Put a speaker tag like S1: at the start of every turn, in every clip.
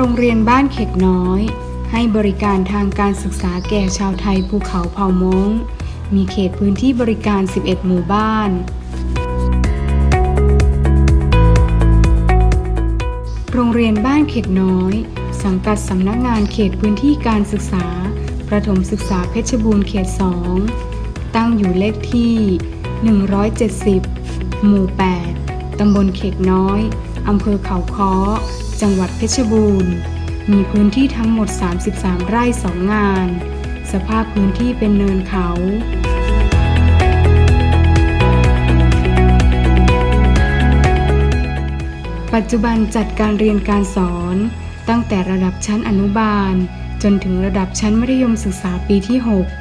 S1: โรงเรียนบ้านเข็กน้อย ให้บริการทางการศึกษาแก่ชาวไทยภูเขาเผ่ามงมีเขตพื้นที่บริการ 11 หมู่บ้าน โรงเรียนบ้านเข็กน้อย สังกัดสำนักงานเขตพื้นที่การศึกษา ประถมศึกษาเพชรบูรณ์เขต 2 ตั้งอยู่เลขที่ 170 หมู่ 8 ตำบลเขกน้อย อำเภอเขาค้อ จังหวัดเพชรบูรณ์ มีพื้นที่ทั้งหมด 33 ไร่สองงาน สภาพพื้นที่เป็นเนินเขาปัจจุบันจัดการเรียนการสอน ตั้งแต่ระดับชั้นอนุบาล จนถึงระดับชั้นมัธยมศึกษาปีที่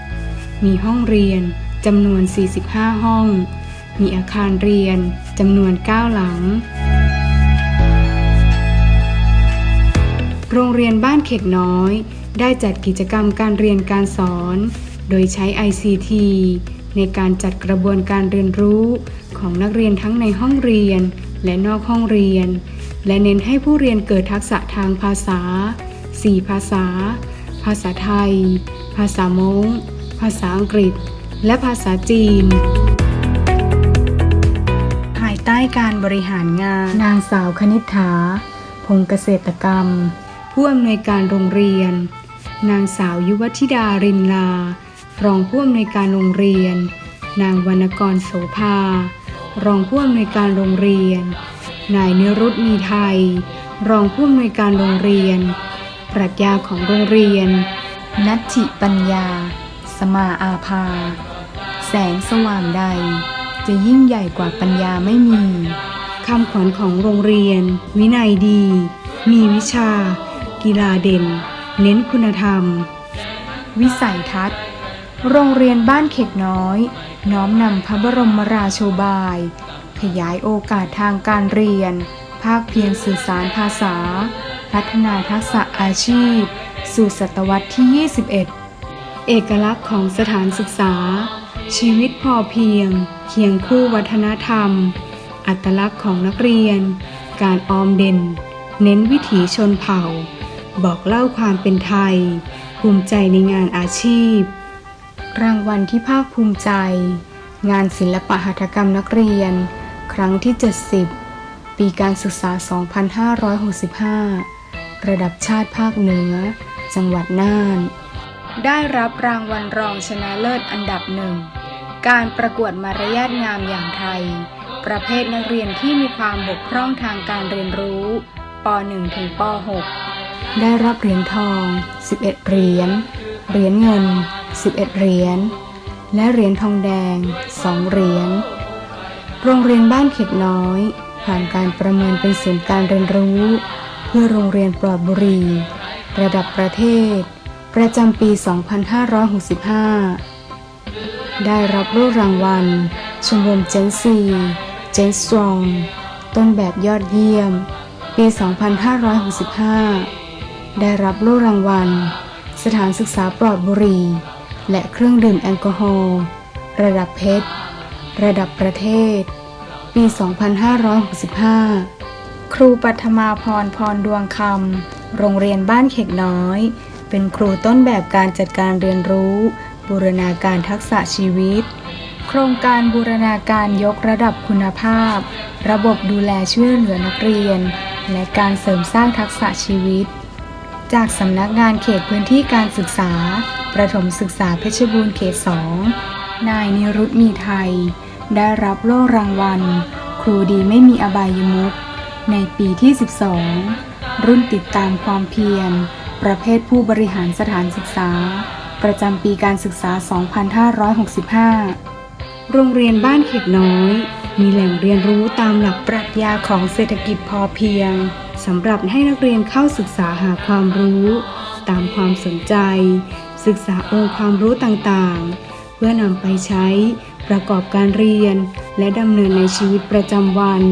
S1: 6 มีห้องเรียนจำนวน 45 ห้อง มีอาคารเรียนจำนวน 9 หลัง โรงเรียนบ้านเข็กน้อย ได้จัดกิจกรรมการเรียนการสอน โดยใช้ ICT ในการจัดกระบวนการเรียนรู้ของนักเรียนทั้งในห้องเรียนและนอกห้องเรียน และเน้นให้ผู้เรียนเกิดทักษะทางภาษา 4 ภาษา ภาษาไทย ภาษามงภาษาอังกฤษ และภาษาจีน ภายใต้การบริหารงานนางสาวคณิษฐา พงเกษตรกรรม ผู้อำนวยการโรงเรียน นางสาวยุวธิดารินลา รองผู้อำนวยการโรงเรียน นางวรรณกรโสภา รองผู้อำนวยการโรงเรียน นายนิรุตมีไทย รองผู้อำนวยการโรงเรียน ปรัชญาของโรงเรียน นัตถิปัญญา สมาอาภา แสงสว่างใด จะยิ่งใหญ่กว่าปัญญาไม่มีคำขวัญของโรงเรียน วินัยดี มีวิชา กีฬาเด่น เน้นคุณธรรม วิสัยทัศน์ โรงเรียนบ้านเข็กน้อย น้อมนำพระบรมราโชบาย ขยายโอกาสทางการเรียน ภาคเพียรสื่อสารภาษา พัฒนาทักษะอาชีพ สู่ศตวรรษที่ 21 เอกลักษณ์ของสถานศึกษา ชีวิตพอเพียง เคียงคู่วัฒนธรรม อัตลักษณ์ของนักเรียน การออมเด่นเน้นวิถีชนเผ่า บอกเล่าความเป็นไทย ภูมิใจในงานอาชีพ รางวัลที่ภาคภูมิใจ งานศิลปหัตถกรรมนักเรียน ครั้งที่ 70 ปีการศึกษา 2565 ระดับชาติภาคเหนือ จังหวัดน่าน ได้รับรางวัลรองชนะเลิศอันดับหนึ่ง การประกวดมารยาทงามอย่างไทย ประเภทนักเรียนที่มีความบกพร่องทางการเรียนรู้ ป .1 ถึงป .6 ได้รับเหรียญทอง 11 เหรียญ เหรียญเงิน 11 เหรียญ และเหรียญทองแดง 2 เหรียญ โรงเรียนบ้านเข็กน้อย ผ่านการประเมินเป็นศูนย์การเรียนรู้ เพื่อโรงเรียนปลอดบุหรี่ระดับประเทศ ประจำปี 2565 ได้รับโล่รางวัล ชมรมเจนซีเจนสตรอง ต้นแบบยอดเยี่ยม ปี 2565 ได้รับโล่รางวัล สถานศึกษาปลอดบุหรี่และเครื่องดื่มแอลกอฮอล์ระดับเพชร ระดับประเทศ ปี 2565 ครูปัทมาพรพรดวงคำโรงเรียนบ้านเขกน้อย เป็นครูต้นแบบการจัดการเรียนรู้ บูรณาการทักษะชีวิต โครงการบูรณาการยกระดับคุณภาพ ระบบดูแลช่วยเหลือนักเรียน และการเสริมสร้างทักษะชีวิต จากสำนักงานเขตพื้นที่การศึกษา ประถมศึกษาเพชรบูรณ์เขต 2 นายนิรุตมีไทย ได้รับโล่รางวัล ครูดีไม่มีอบายมุขในปีที่ 12 รุ่นติดตามความเพียร ประเภทผู้บริหารสถานศึกษา ประจำปีการศึกษา 2565 โรงเรียนบ้านเข็ดน้อย มีแหล่งเรียนรู้ตามหลักปรัชญาของเศรษฐกิจพอเพียง สำหรับให้นักเรียนเข้าศึกษาหาความรู้ ตามความสนใจ ศึกษาองค์ความรู้ต่างๆ เพื่อนำไปใช้ประกอบการเรียน และดำเนินในชีวิตประจำวัน